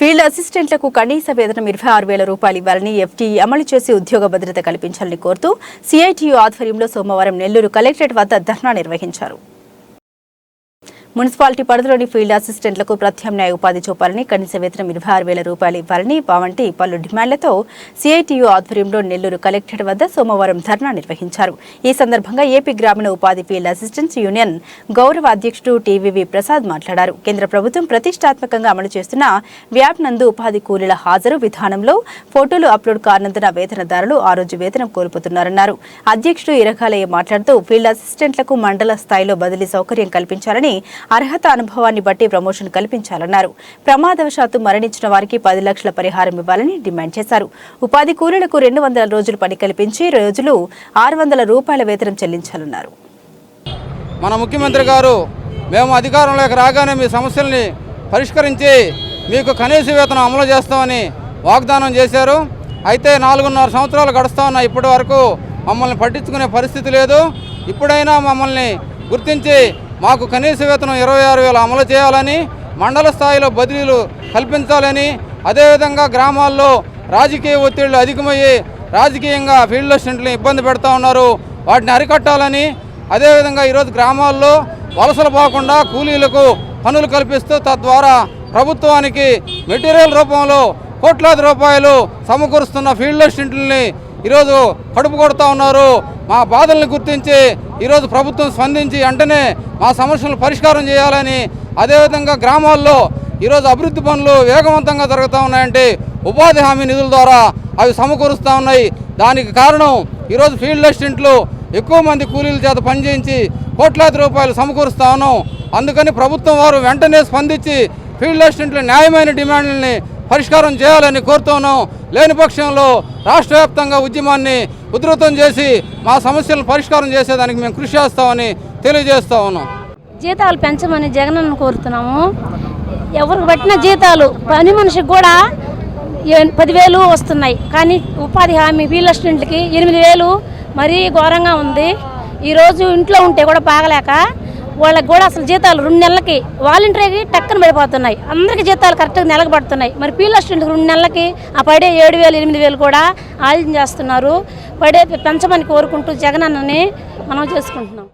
Field అసిస్టెంట్లకు కనీస వేతనం ఇరవై ఆరు వేల రూపాయలు ఇవ్వాలని ఎఫ్టీఈ అమలు చేసి ఉద్యోగ భద్రత కల్పించాలని కోరుతూ సిఐటియు ఆధ్వర్యంలో సోమవారం నెల్లూరు కలెక్టరేట్ వద్ద ధర్నా నిర్వహించారు. మున్సిపాలిటీ పరిధిలోని ఫీల్డ్ అసిస్టెంట్లకు ప్రత్యామ్నాయ ఉపాధి చూపాలని కనీస వేతనం ఇరవై ఆరు వేల రూపాయలు ఇవ్వాలని వంటి పలు డిమాండ్లతో సిఐటియు ఆధ్వర్యంలో నెల్లూరు కలెక్టరేట్ వద్ద సోమవారం ధర్నా నిర్వహించారు. ఈ సందర్భంగా ఏపీ గ్రామీణ ఉపాధి ఫీల్డ్ అసిస్టెంట్స్ యూనియన్ గౌరవ అధ్యక్షుడు టీవీవీ ప్రసాద్ మాట్లాడారు. కేంద్ర ప్రభుత్వం ప్రతిష్టాత్మకంగా అమలు చేస్తున్న వ్యాప్ నందు ఉపాధి కూలీల హాజరు విధానంలో ఫోటోలు అప్లోడ్ కానందున వేతనదారులు ఆ రోజు వేతనం కోల్పోతున్నారన్నారు. అధ్యక్షుడు ఇరగాలయ్య మాట్లాడుతూ ఫీల్డ్ అసిస్టెంట్లకు మండల స్థాయిలో బదిలీ సౌకర్యం కల్పించాలని అర్హత అనుభవాన్ని బట్టి ప్రమోషన్ కల్పించాలన్నారు. ప్రమాదవశాత్తు మరణించిన వారికి పది లక్షల పరిహారం ఇవ్వాలని డిమాండ్ చేశారు. ఉపాధి కూలీలకు రెండు వందల రోజులు పని కల్పించి రోజులు ఆరు వందల రూపాయల వేతనం చెల్లించాలన్నారు. మన ముఖ్యమంత్రి గారు మేము అధికారంలోకి రాగానే మీ సమస్యల్ని పరిష్కరించి మీకు కనీస వేతనం అమలు చేస్తామని వాగ్దానం చేశారు. అయితే నాలుగున్నర సంవత్సరాలు గడుస్తా ఉన్న ఇప్పటి వరకు మమ్మల్ని పట్టించుకునే పరిస్థితి లేదు. ఇప్పుడైనా మమ్మల్ని గుర్తించి మాకు కనీస వేతనం ఇరవై ఆరు వేలు అమలు చేయాలని మండల స్థాయిలో బదిలీలు కల్పించాలని అదేవిధంగా గ్రామాల్లో రాజకీయ ఒత్తిళ్ళు అధికమయ్యి రాజకీయంగా ఫీల్డ్ అసిస్టెంట్లను ఇబ్బంది పెడతా ఉన్నారు. వాటిని అరికట్టాలని అదేవిధంగా ఈరోజు గ్రామాల్లో వలసలు పోకుండా కూలీలకు పనులు కల్పిస్తూ తద్వారా ప్రభుత్వానికి మెటీరియల్ రూపంలో కోట్లాది రూపాయలు సమకూరుస్తున్న ఫీల్డ్ అసిస్టెంట్లని ఈరోజు కడుపు కొడుతూ ఉన్నారు. మా బాధల్ని గుర్తించి ఈరోజు ప్రభుత్వం స్పందించి వెంటనే మా సమస్యలను పరిష్కారం చేయాలని అదేవిధంగా గ్రామాల్లో ఈరోజు అభివృద్ధి పనులు వేగవంతంగా జరుగుతూ ఉన్నాయంటే ఉపాధి హామీ నిధుల ద్వారా అవి సమకూరుస్తూ ఉన్నాయి. దానికి కారణం ఈరోజు ఫీల్డ్ అసిస్టెంట్లు ఎక్కువ మంది కూలీల చేత పనిచేయించి కోట్లాది రూపాయలు సమకూరుస్తా ఉన్నాం. అందుకని ప్రభుత్వం వారు వెంటనే స్పందించి ఫీల్డ్ అసిస్టెంట్ల న్యాయమైన డిమాండ్లని పరిష్కారం చేయాలని కోరుతున్నాం లేని పక్షంలో రాష్ట్ర వ్యాప్తంగా ఉద్యమాన్ని ఉధృతం చేసి మా సమస్యలను పరిష్కారం చేసేదానికి మేము కృషి చేస్తామని తెలియజేస్తా ఉన్నాం. జీతాలు పెంచమని జగనన్న కోరుతున్నాము. ఎవరికి పట్టిన జీతాలు పని మనిషికి కూడా పదివేలు వస్తున్నాయి. కానీ ఉపాధి హామీ ఫీల్డ్ అసిస్టెంట్లకి ఎనిమిది వేలు మరీ ఘోరంగా ఉంది. ఈరోజు ఇంట్లో ఉంటే కూడా బాగలేక వాళ్ళకి కూడా అసలు జీతాలు రెండు నెలలకి వాలంటీర్కి టక్కన పడిపోతున్నాయి. అందరికీ జీతాలు కరెక్ట్గా నెలకు పడుతున్నాయి. మరి పీల స్టూడెంట్కి రెండు నెలలకి ఆ పడే ఏడు వేలు ఎనిమిది వేలు కూడా ఆలోచన చేస్తున్నారు. పడే పెంచమని కోరుకుంటూ జగనన్నని మనం చేసుకుంటున్నాం.